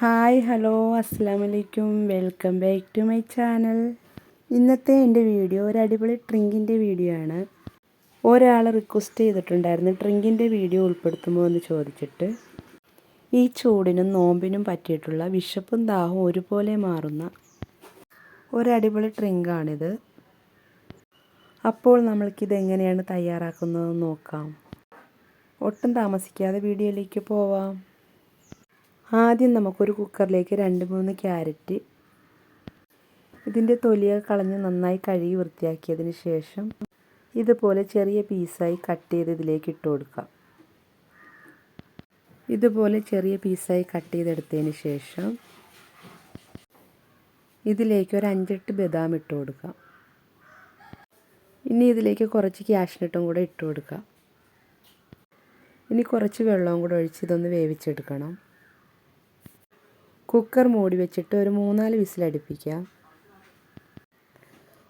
Hi hello അസ്സാം വലൈക്കും welcome back to my channel. ഇന്നത്തെ എന്റെ വീഡിയോ ഒരു അടിപൊളി ഡ്രിങ്കിന്റെ വീഡിയോ ആണ്. ഒരാൾ റിക്വസ്റ്റ് ചെയ്തിട്ടുണ്ടായിരുന്നു ഡ്രിങ്കിന്റെ വീഡിയോ ഉൾപ്പെടുത്തുമോ എന്ന് ചോദിച്ചിട്ട്. ഈ ചൂടിനും നോമ്പിനും പറ്റിയിട്ടുള്ള വിശപ്പും ദാഹവും ഒരുപോലെ മാറുന്ന ഒരടിപൊളി ഡ്രിങ്കാണിത്. അപ്പോൾ നമ്മൾക്കിത് എങ്ങനെയാണ് തയ്യാറാക്കുന്നതെന്ന് നോക്കാം. ഒട്ടും താമസിക്കാതെ വീഡിയോയിലേക്ക് പോവാം. ആദ്യം നമുക്കൊരു കുക്കറിലേക്ക് രണ്ട് മൂന്ന് ക്യാരറ്റ് ഇതിന്റെ തൊലിയൊക്കെ കളഞ്ഞ് നന്നായി കഴുകി വൃത്തിയാക്കിയതിന് ശേഷം ഇതുപോലെ ചെറിയ പീസായി കട്ട് ചെയ്ത് ഇതിലേക്ക് ഇട്ട് കൊടുക്കാം. ഇതുപോലെ ചെറിയ പീസായി കട്ട് ചെയ്തെടുത്തതിന് ശേഷം ഇതിലേക്ക് ഒരു അഞ്ചെട്ട് ബദാം ഇട്ട് കൊടുക്കാം. ഇനി ഇതിലേക്ക് കുറച്ച് ക്യാഷ്നട്ടും കൂടെ ഇട്ട് കൊടുക്കാം. ഇനി കുറച്ച് വെള്ളവും കൂടെ ഒഴിച്ച് ഇതൊന്ന് വേവിച്ചെടുക്കണം. കുക്കർ മൂടി വെച്ചിട്ട് ഒരു മൂന്നാൽ വിസിലടുപ്പിക്കുക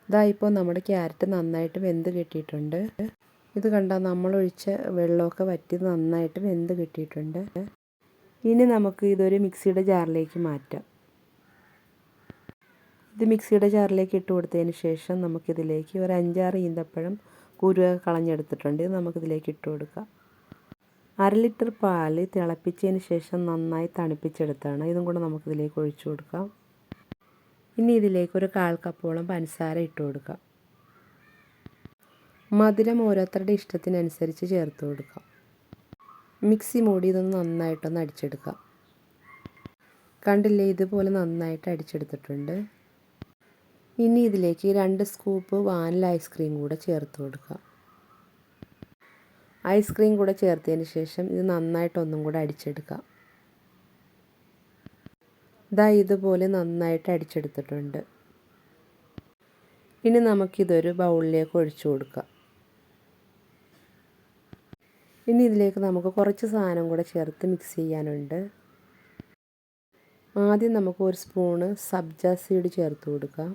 ഇതാ ഇപ്പോൾ നമ്മുടെ ക്യാരറ്റ് നന്നായിട്ട് വെന്ത് കിട്ടിയിട്ടുണ്ട്. ഇത് നമ്മൾ ഒഴിച്ച വെള്ളമൊക്കെ വറ്റി നന്നായിട്ട് വെന്ത് കിട്ടിയിട്ടുണ്ട്. ഇനി നമുക്ക് ഇതൊരു മിക്സിയുടെ ജാറിലേക്ക് മാറ്റാം. ഇത് മിക്സിയുടെ ജാറിലേക്ക് ഇട്ട് കൊടുത്തതിന് ശേഷം നമുക്കിതിലേക്ക് ഒരു അഞ്ചാറ് ഈന്തപ്പഴം കുരുവ കളഞ്ഞെടുത്തിട്ടുണ്ട്. ഇത് നമുക്കിതിലേക്ക് ഇട്ട് കൊടുക്കാം. അര ലിറ്റർ പാൽ തിളപ്പിച്ചതിന് ശേഷം നന്നായി തണുപ്പിച്ചെടുത്താണ്. ഇതും കൂടെ നമുക്കിതിലേക്ക് ഒഴിച്ചു കൊടുക്കാം. ഇനി ഇതിലേക്ക് ഒരു കാൽ കപ്പോളം പഞ്ചസാര ഇട്ട് കൊടുക്കാം. മധുരം ഓരോരുത്തരുടെ ഇഷ്ടത്തിനനുസരിച്ച് ചേർത്ത് കൊടുക്കാം. മിക്സി മൂടി ഇതൊന്ന് നന്നായിട്ടൊന്ന് അടിച്ചെടുക്കാം. കണ്ടില്ലേ ഇതുപോലെ നന്നായിട്ട് അടിച്ചെടുത്തിട്ടുണ്ട്. ഇനി ഇതിലേക്ക് രണ്ട് സ്കൂപ്പ് വാനില ഐസ്ക്രീം കൂടെ ചേർത്ത് കൊടുക്കാം. ഐസ്ക്രീം കൂടെ ചേർത്തതിന് ശേഷം ഇത് നന്നായിട്ട് ഒന്നും കൂടെ അടിച്ചെടുക്കാം ഇതാ ഇതുപോലെ നന്നായിട്ട് അടിച്ചെടുത്തിട്ടുണ്ട്. ഇനി നമുക്കിതൊരു ബൗളിലേക്ക് ഒഴിച്ചു കൊടുക്കാം. ഇനി ഇതിലേക്ക് നമുക്ക് കുറച്ച് സാധനം കൂടെ ചേർത്ത് മിക്സ് ചെയ്യാനുണ്ട്. ആദ്യം നമുക്ക് ഒരു സ്പൂണ് സബ്ജ സീഡ് ചേർത്ത് കൊടുക്കാം.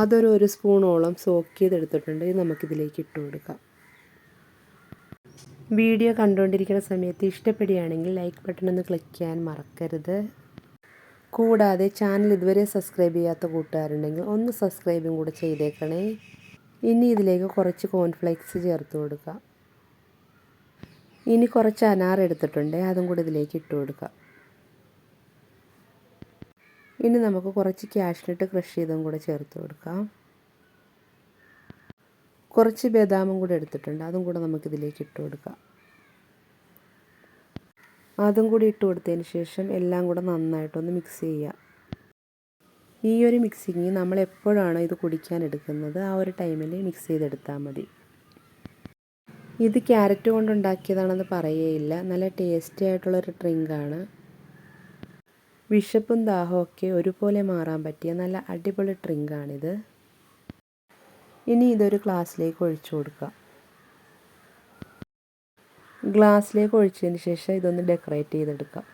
അതൊരു ഒരു സ്പൂണോളം സോക്ക് ചെയ്തെടുത്തിട്ടുണ്ട്. ഇത് നമുക്കിതിലേക്ക് ഇട്ട് കൊടുക്കാം. വീഡിയോ കണ്ടുകൊണ്ടിരിക്കുന്ന സമയത്ത് ഇഷ്ടപ്പെടുകയാണെങ്കിൽ ലൈക്ക് ബട്ടൺ ഒന്ന് ക്ലിക്ക് ചെയ്യാൻ മറക്കരുത്. കൂടാതെ ചാനൽ ഇതുവരെ സബ്സ്ക്രൈബ് ചെയ്യാത്ത കൂട്ടുകാരുണ്ടെങ്കിൽ ഒന്ന് സബ്സ്ക്രൈബും കൂടെ ചെയ്തേക്കണേ. ഇനി ഇതിലേക്ക് കുറച്ച് കോൺഫ്ലേക്സ് ചേർത്ത് കൊടുക്കാം. ഇനി കുറച്ച് അനാർ എടുത്തിട്ടുണ്ട് അതും കൂടി ഇതിലേക്ക് ഇട്ട് കൊടുക്കാം. ഇനി നമുക്ക് കുറച്ച് ക്യാഷ്നട്ട് ക്രഷ് ചെയ്തും കൂടെ ചേർത്ത് കൊടുക്കാം. കുറച്ച് ബദാമും കൂടെ എടുത്തിട്ടുണ്ട്. അതും കൂടെ നമുക്കിതിലേക്ക് ഇട്ട് കൊടുക്കാം. അതും കൂടി ഇട്ട് കൊടുത്തതിന് ശേഷം എല്ലാം കൂടെ നന്നായിട്ടൊന്ന് മിക്സ് ചെയ്യുക ഈ ഒരു മിക്സിങ് നമ്മൾ എപ്പോഴാണോ ഇത് കുടിക്കാൻ എടുക്കുന്നത് ആ ഒരു ടൈമിൽ മിക്സ് ചെയ്തെടുത്താൽ മതി. ഇത് ക്യാരറ്റ് കൊണ്ടുണ്ടാക്കിയതാണെന്ന് പറയുകയില്ല. നല്ല ടേസ്റ്റി ആയിട്ടുള്ളൊരു ഡ്രിങ്കാണ് വിശപ്പും ദാഹമൊക്കെ ഒരുപോലെ മാറാൻ പറ്റിയ നല്ല അടിപൊളി ഡ്രിങ്കാണിത് ഇനി ഇതൊരു ഗ്ലാസ്സിലേക്ക് ഒഴിച്ചു കൊടുക്കുക. ഗ്ലാസ്സിലേക്ക് ഒഴിച്ചതിന് ശേഷം ഇതൊന്ന് ഡെക്കറേറ്റ് ചെയ്തെടുക്കാം.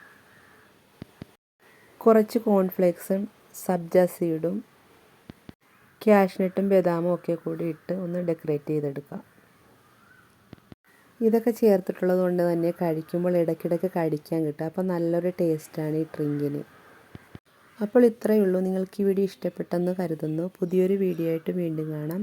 കുറച്ച് കോൺഫ്ലേക്സും സബ്ജ സീഡും ക്യാഷ്നട്ടും ബദാമും ഒക്കെ കൂടി ഇട്ട് ഒന്ന് ഡെക്കറേറ്റ് ചെയ്തെടുക്കാം. ഇതൊക്കെ ചേർത്തിട്ടുള്ളത് കൊണ്ട് തന്നെ കഴിക്കുമ്പോൾ ഇടയ്ക്കിടയ്ക്ക് കഴിക്കാൻ കിട്ടും. അപ്പോൾ നല്ലൊരു ടേസ്റ്റാണ് ഈ ഡ്രിങ്കിന്. അപ്പോൾ ഇത്രയേ ഉള്ളൂ. നിങ്ങൾക്ക് ഈ വീഡിയോ ഇഷ്ടപ്പെട്ടെന്ന് കരുതുന്നു. പുതിയൊരു വീഡിയോ ആയിട്ട് വീണ്ടും കാണാം.